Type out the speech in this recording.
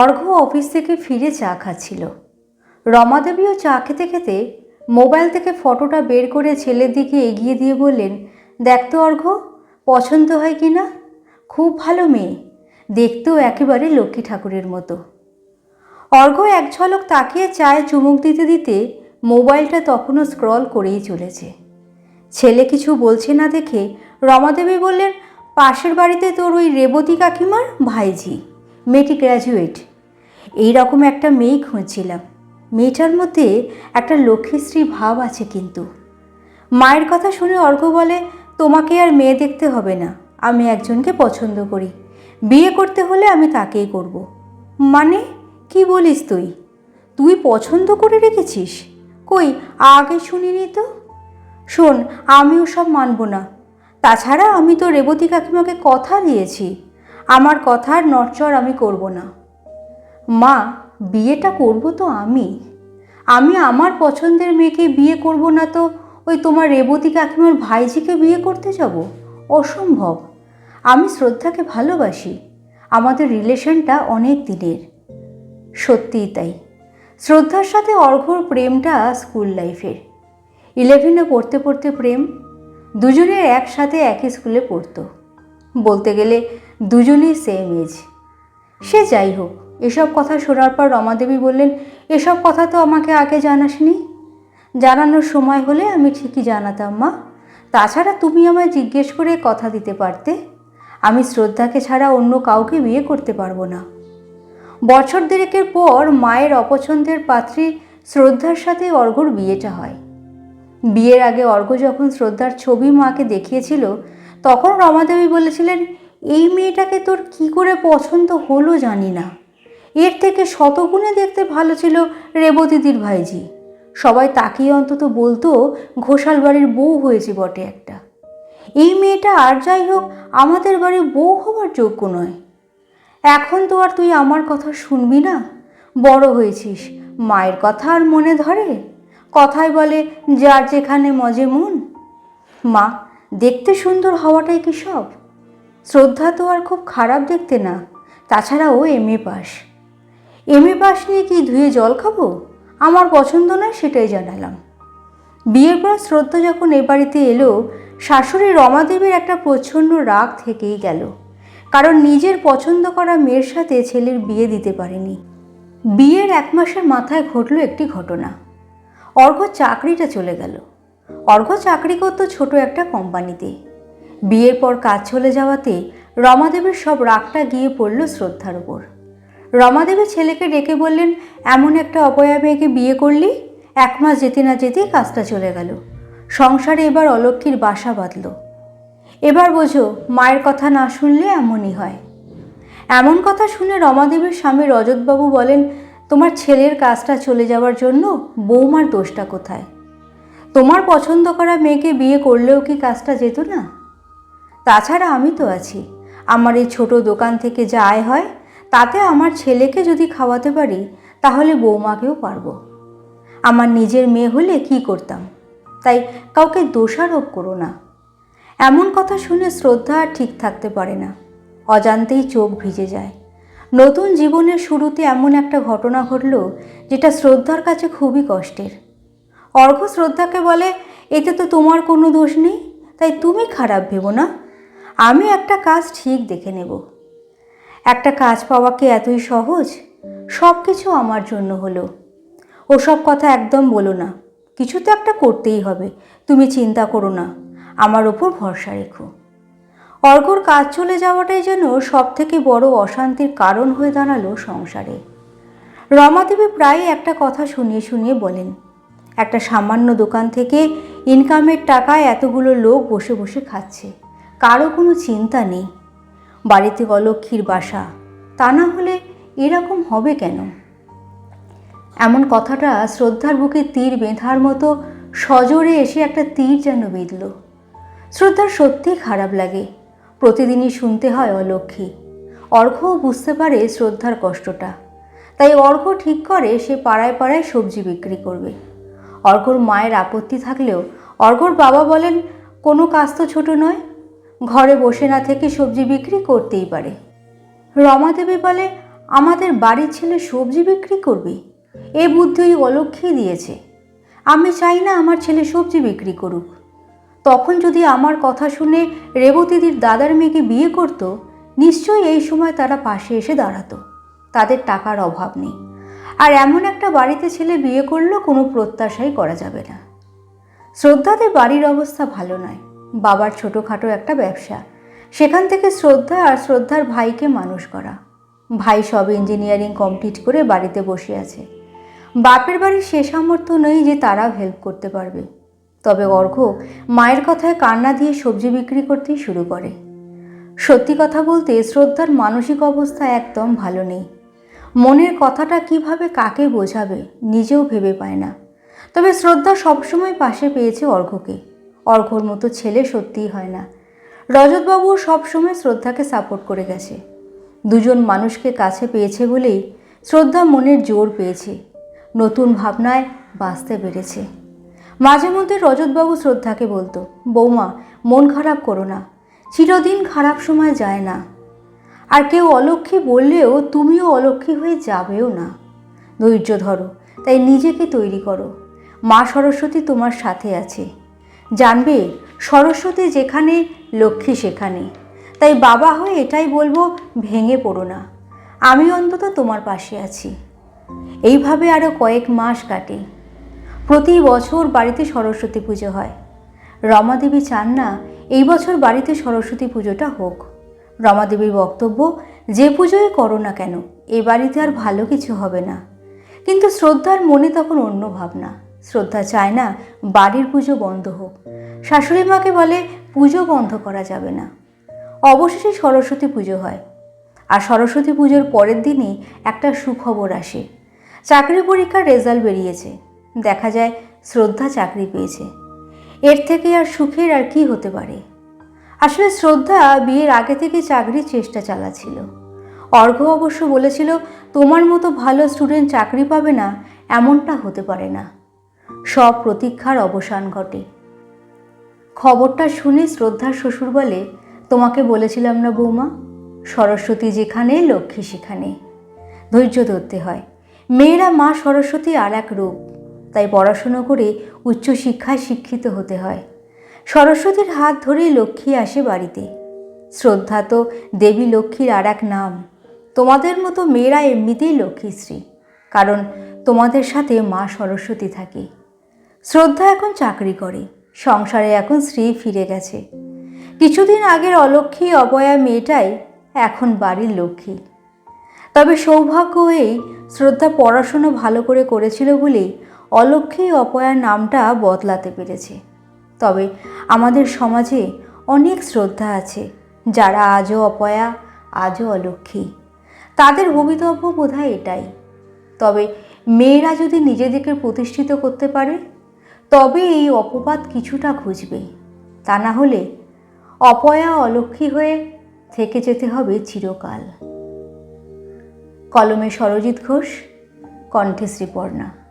অর্ঘ্য office থেকে ফিরে চা খাচ্ছিল। রমাদেবীও চা খেতে খেতে মোবাইল থেকে ফটোটা বের করে ছেলের দিকে এগিয়ে দিয়ে বললেন, দেখ তো অর্ঘ্য পছন্দ হয় কি না? খুব ভালো মেয়ে, দেখতেও একেবারে লক্ষ্মী ঠাকুরের মতো। অর্ঘ্য এক ঝলক তাকিয়ে চায়ে চুমুক দিতে দিতে মোবাইলটা তখনও স্ক্রল করেই চলেছে। ছেলে কিছু বলছে না দেখে রমাদেবী বললেন, পাশের বাড়িতে তোর ওই রেবতী কাকিমার ভাইঝি। মেয়েটি গ্র্যাজুয়েট এই রকম একটা মেয়ে খুঁজছিলাম। মেয়েটার মধ্যে একটা লক্ষ্মীশ্রী ভাব আছে কিন্তু। মায়ের কথা শুনে অর্ঘ্য বলে, তোমাকে আর মেয়ে দেখতে হবে না। আমি একজনকে পছন্দ করি। বিয়ে করতে হলে আমি তাকেই করব। মানে? কি বলিস তুই? তুই পছন্দ করে রেখেছিস? কই, আগে শুনিনি তো? শোন, আমিও সব মানব না। তাছাড়া আমি তো রেবতী কাকিমাকে কথা দিয়েছি। আমার কথার নড়চড় আমি করব না। মা, বিয়েটা করব তো আমি। আমি আমার পছন্দের মেয়েকে বিয়ে করব না তো ওই তোমার রেবতী কাকিমার ভাইজিকে বিয়ে করতে যাব? অসম্ভব। আমি শ্রদ্ধাকে ভালোবাসি। আমাদের রিলেশনটা অনেক দিনের। সত্যিই তাই। শ্রদ্ধার সাথে অর্ঘ্যর প্রেমটা স্কুল লাইফের। ইলেভেনে পড়তে পড়তে প্রেম। দুজনের একসাথে একই স্কুলে পড়তো। বলতে গেলে দুজনেই সেম এজ সে যাই হোক, এসব কথা শোনার পর রমাদেবী বললেন, এসব কথা তো আমাকে আগে জানাসনি। জানানোর সময় হলে আমি ঠিকই জানাতাম, মা। তাছাড়া তুমি আমায় জিজ্ঞেস করে কথা দিতে পারতে। আমি শ্রদ্ধাকে ছাড়া অন্য কাউকে বিয়ে করতে পারব না। বছর দেড়েকের পর মায়ের অপছন্দের পাত্রী শ্রদ্ধার সাথে অর্ঘর বিয়েটা হয়। বিয়ের আগে অর্ঘ্য যখন শ্রদ্ধার ছবি মাকে দেখিয়েছিল, তখন রমাদেবী বলেছিলেন এই মেয়েটাকে তোর কি করে পছন্দ হলো জানি না। এর থেকে শতগুণে দেখতে ভালো ছিল রেবতীদির ভাইজি। সবাই তাকিয়ে অন্তত বলতো, ঘোষাল বাড়ির বউ হয়েছে বটে একটা। এই মেয়েটা আর যাই হোক, আমাদের বাড়ির বউ হবার যোগ্য নয়। এখন তো আর তুই আমার কথা শুনবি না? বড় হয়েছিস, মায়ের কথা আর মনে ধরে? কথায় বলে, যার যেখানে মজে মন। মা, দেখতে সুন্দর হওয়াটাই কি সব? শ্রদ্ধা তো আর খুব খারাপ দেখতে না। তাছাড়া ও M A pass. M A pass নিয়ে কি ধুয়ে জল খাব? আমার পছন্দ নয় সেটাই জানালাম। বিয়ের পর শ্রদ্ধা যখন এ বাড়িতে এলো, শাশুড়ি রমাদেবীর একটা প্রচণ্ড রাগ থেকেই গেল। কারণ নিজের পছন্দ করা মেয়ের সাথে ছেলের বিয়ে দিতে পারেনি। বিয়ের এক মাসের মাথায় ঘটল একটি ঘটনা। অর্ঘ চাকরিটা চলে গেল। অর্ঘ চাকরি করতো ছোট একটা কোম্পানিতে। বিয়ের পর কাজ চলে যাওয়াতে রমাদেবীর সব রাগটা গিয়ে পড়ল শ্রদ্ধার উপর। রমাদেবী ছেলেকে ডেকে বললেন, এমন একটা অপয়া মেয়েকে বিয়ে করলি? এক মাস যেতে না যেতেই কাজটা চলে গেল। সংসারে এবার অলক্ষীর বাসা বাঁধল। এবার বোঝো, মায়ের কথা না শুনলে এমনই হয়। এমন কথা শুনে রমাদেবীর স্বামী রজতবাবু বলেন, তোমার ছেলের কাজটা চলে যাওয়ার জন্য বৌমার দোষটা কোথায়? তোমার পছন্দ করা মেয়েকে বিয়ে করলেও কি কাজটা যেত না? তাছাড়া আমি তো আছি। আমার এই ছোট দোকান থেকে যা আয় হয়, তাতে আমার ছেলেকে যদি খাওয়াতে পারি, তাহলে বৌমাকেও পারব। আমার নিজের মেয়ে হলে কি করতাম? তাই কাউকে দোষারোপ করো না। এমন কথা শুনে শ্রদ্ধা আর ঠিক থাকতে পারে না। অজান্তেই চোখ ভিজে যায়। নতুন জীবনের শুরুতে এমন একটা ঘটনা ঘটল, যেটা শ্রদ্ধার কাছে খুবই কষ্টের। অর্ঘ শ্রদ্ধাকে বলে, এতে তো তোমার কোনো দোষ নেই, তাই তুমি খারাপ ভেবো না। আমি একটা কাজ ঠিক দেখে নেব। একটা কাজ পাওয়া কি এতই সহজ? সব কিছু আমার জন্য হলো। ওসব কথা একদম বলো না। কিছু তো একটা করতেই হবে। তুমি চিন্তা করো না। আমার ওপর ভরসা রেখো। অর্ঘর কাজ চলে যাওয়াটাই যেন সব থেকে বড় অশান্তির কারণ হয়ে দাঁড়াল সংসারে। রমাদেবী প্রায় একটা কথা শুনিয়ে শুনিয়ে বলেন, একটা সামান্য দোকান থেকে ইনকামের টাকায় এতগুলো লোক বসে বসে খাচ্ছে। কারও কোনো চিন্তা নেই। বাড়িতে অলক্ষীর বাসা, তা না হলে এরকম হবে কেন? এমন কথাটা শ্রদ্ধার বুকে তীর বেঁধার মতো সজোরে এসে একটা তীর যেন বেঁধল। শ্রদ্ধার সত্যিই খারাপ লাগে। প্রতিদিনই শুনতে হয় অলক্ষী। অর্ঘ্যও বুঝতে পারে শ্রদ্ধার কষ্টটা। তাই অর্ঘ্য ঠিক করে সে পাড়ায় পাড়ায় সবজি বিক্রি করবে। অর্ঘ্যর মায়ের আপত্তি থাকলেও অর্ঘ্যর বাবা বলেন, কোনো কাজ তো ছোট নয়। ঘরে বসে না থেকে সবজি বিক্রি করতেই পারে। রমাদেবী বলে, আমাদের বাড়ির ছেলে সবজি বিক্রি করবে? এ বুদ্ধি ওই অলক্ষী দিয়েছে। আমি চাই না আমার ছেলে সবজি বিক্রি করুক। তখন যদি আমার কথা শুনে রেবতীদির দাদার মেয়েকে বিয়ে করত, নিশ্চয়ই এই সময় তারা পাশে এসে দাঁড়াতো। তাদের টাকার অভাব নেই। আর এমন একটা বাড়িতে ছেলে বিয়ে করলেও কোনো প্রত্যাশাই করা যাবে না। শ্রদ্ধাদের বাড়ির অবস্থা ভালো নয়। বাবার ছোটোখাটো একটা ব্যবসা। সেখান থেকে শ্রদ্ধা আর শ্রদ্ধার ভাইকে মানুষ করা। ভাই সব ইঞ্জিনিয়ারিং কমপ্লিট করে বাড়িতে বসে আছে। বাপের বাড়ির সে সামর্থ্য নেই যে তারাও হেল্প করতে পারবে। তবে অর্ঘ মায়ের কথায় কান্না দিয়ে সবজি বিক্রি করতেই শুরু করে। সত্যি কথা বলতে শ্রদ্ধার মানসিক অবস্থা একদম ভালো নেই। মনের কথাটা কীভাবে কাকে বোঝাবে নিজেও ভেবে পায় না। তবে শ্রদ্ধা সবসময় পাশে পেয়েছে অর্ঘ্যকে অর্ঘ্যর মতো ছেলে সত্যিই হয় না। রজতবাবুও সবসময় শ্রদ্ধাকে সাপোর্ট করে গেছে। দুজন মানুষকে কাছে পেয়েছে বলেই শ্রদ্ধা মনের জোর পেয়েছে। নতুন ভাবনায় বাঁচতে পেরেছে। মাঝে মধ্যে রজতবাবু শ্রদ্ধাকে বলতো, বৌমা, মন খারাপ করো না, চিরদিন খারাপ সময় যায় না। আর কেউ অলক্ষী বললেও তুমিও অলক্ষী হয়ে যাবেও না। ধৈর্য ধরো, তাই নিজেকে তৈরি করো। মা সরস্বতী তোমার সাথে আছে। জানবে সরস্বতী যেখানে, লক্ষ্মী সেখানে। তাই বাবা হয়ে এটাই বলব, ভেঙে পড়ো না। আমি অন্তত তোমার পাশে আছি। এইভাবে আরও কয়েক মাস কাটে। প্রতি বছর বাড়িতে সরস্বতী পুজো হয়। রমাদেবী চান না, এই বছর বাড়িতে সরস্বতী পুজোটা হোক। রমাদেবীর বক্তব্য, যে পুজোই করো না কেন, এ বাড়িতে আর ভালো কিছু হবে না। কিন্তু শ্রদ্ধার মনে তখন অন্য ভাবনা। শ্রদ্ধা চায় না, বাড়ির পুজো বন্ধ হোক। শাশুড়ি মাকে বলে, পুজো বন্ধ করা যাবে না। অবশেষে সরস্বতী পুজো হয়। আর সরস্বতী পুজোর পরের দিনই একটা সুখবর আসে। চাকরি পরীক্ষার রেজাল্ট বেরিয়েছে। দেখা যায়, শ্রদ্ধা চাকরি পেয়েছে। এর থেকে আর সুখের আর কি হতে পারে? আসলে শ্রদ্ধা বিয়ের আগে থেকে চাকরির চেষ্টা চালাচ্ছিল। অর্ঘ অবশ্য বলেছিল, তোমার মতো ভালো স্টুডেন্ট চাকরি পাবে না, এমনটা হতে পারে না। সব প্রতীক্ষার অবসান ঘটে। খবরটা শুনে শ্রদ্ধার শ্বশুর বলে, তোমাকে বলেছিলাম না বৌমা, সরস্বতী যেখানে, লক্ষ্মী সেখানে। ধৈর্য ধরতে হয়। মেয়েরা মা সরস্বতী আর এক রূপ, তাই পড়াশুনো করে উচ্চশিক্ষায় শিক্ষিত হতে হয়। সরস্বতীর হাত ধরেই লক্ষ্মী আসে বাড়িতে। শ্রদ্ধা তো দেবী লক্ষ্মীর আর এক নাম। তোমাদের মতো মেয়েরা এমনিতেই লক্ষ্মীশ্রী, কারণ তোমাদের সাথে মা সরস্বতী থাকে। শ্রদ্ধা এখন চাকরি করে, সংসারে এখন স্ত্রী ফিরে গেছে। কিছুদিন আগের অলক্ষ্মী অবয়া মেয়েটাই এখন বাড়ির লক্ষ্মী। তবে সৌভাগ্য এই শ্রদ্ধা পড়াশুনো ভালো করে করেছিল বলেই অলক্ষ্মী অপয়ার নামটা বদলাতে পেরেছে। তবে আমাদের সমাজে অনেক শ্রদ্ধা আছে, যারা আজও অপয়া, আজও অলক্ষ্মী। তাদের ভবিতব্য বোধহয় এটাই। তবে মেয়েরা যদি নিজেদেরকে প্রতিষ্ঠিত করতে পারে, তবে এই অপবাদ কিছুটা ঘুচবে। তা না হলে অপয়া অলক্ষী হয়ে থেকে যেতে হবে চিরকাল। কলমে সরজিৎ ঘোষ, কণ্ঠে শ্রীপর্ণা।